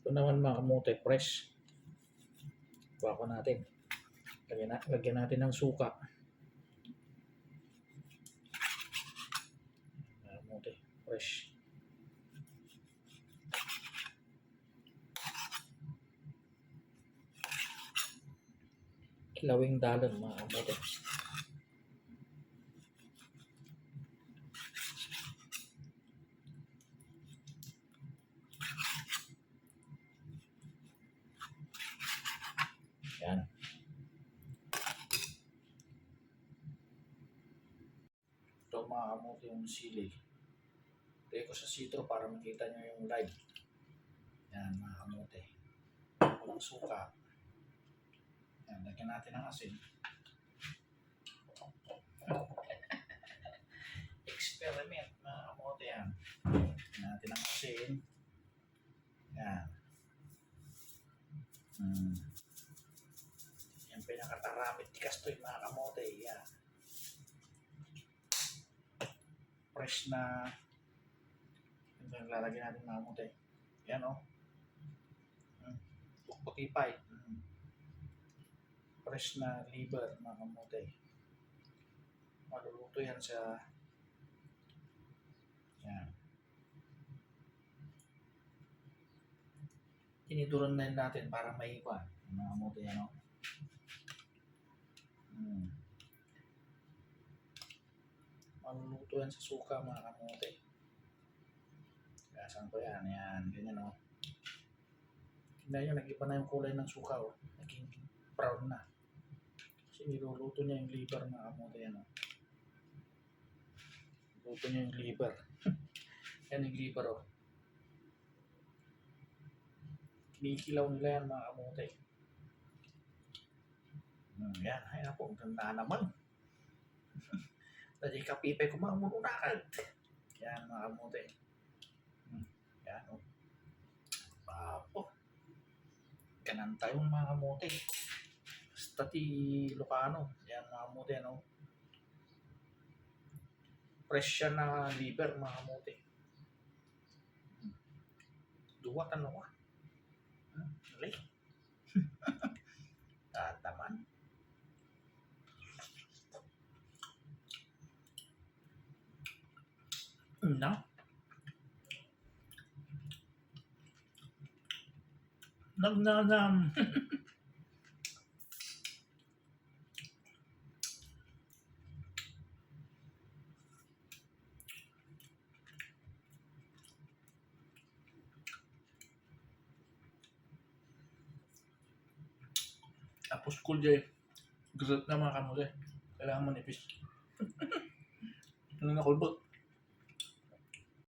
Ito naman mga kamote, fresh. Kuha ko natin. Lagyan, na, lagyan natin ng suka. Mga kamote, fresh. Kilawing dalan mga kamote. Yan. Ito mga kamote yung sili. Lagay ko sa sitro para makita nyo yung live. Yan mga kamote. Walang suka. Yan, lagyan natin ng asin. Experiment mga kamote yan. Lagyan natin ng asin. Yan. Hmm. Yan pinakataramit tikas to yung mga kamote. Yan. Fresh na yung lalagyan natin mga kamote. Yan o. Oh. Puti pa eh. Mm. Fresh na liver mga kamote. Maluluto yan sa yan. Tiniduran na yun natin para. Yung Mga kamote yan o. Mm. Yan sa suka mga kamote. Gasan ko yan. Yan. Ganyan o. Tingnan nyo, nag-iba na yung kulay ng suka o. Naging brown na. Kasi niluluto niya yung liver mga kamote yan o. Luto niya yung liver. yan yung liver o. Kinikilaw nila yan mga kamote. Hmm, yan. Ay ako, ang ganda naman. Tadi kapipay ko mga mununakad. Yan mga kamote. Hmm, yan o. Papo. Ganan tayong mga kamote. Basta ti Lucano. Yan mga kamote ano. Fresh na liver mga kamote. Hmm. Duwat ano ka. Hmm, Alay. No. Nam nam nam. Tapos cool jay. Grit na mga kamote. Kailangan manipis. Ano na kulbot?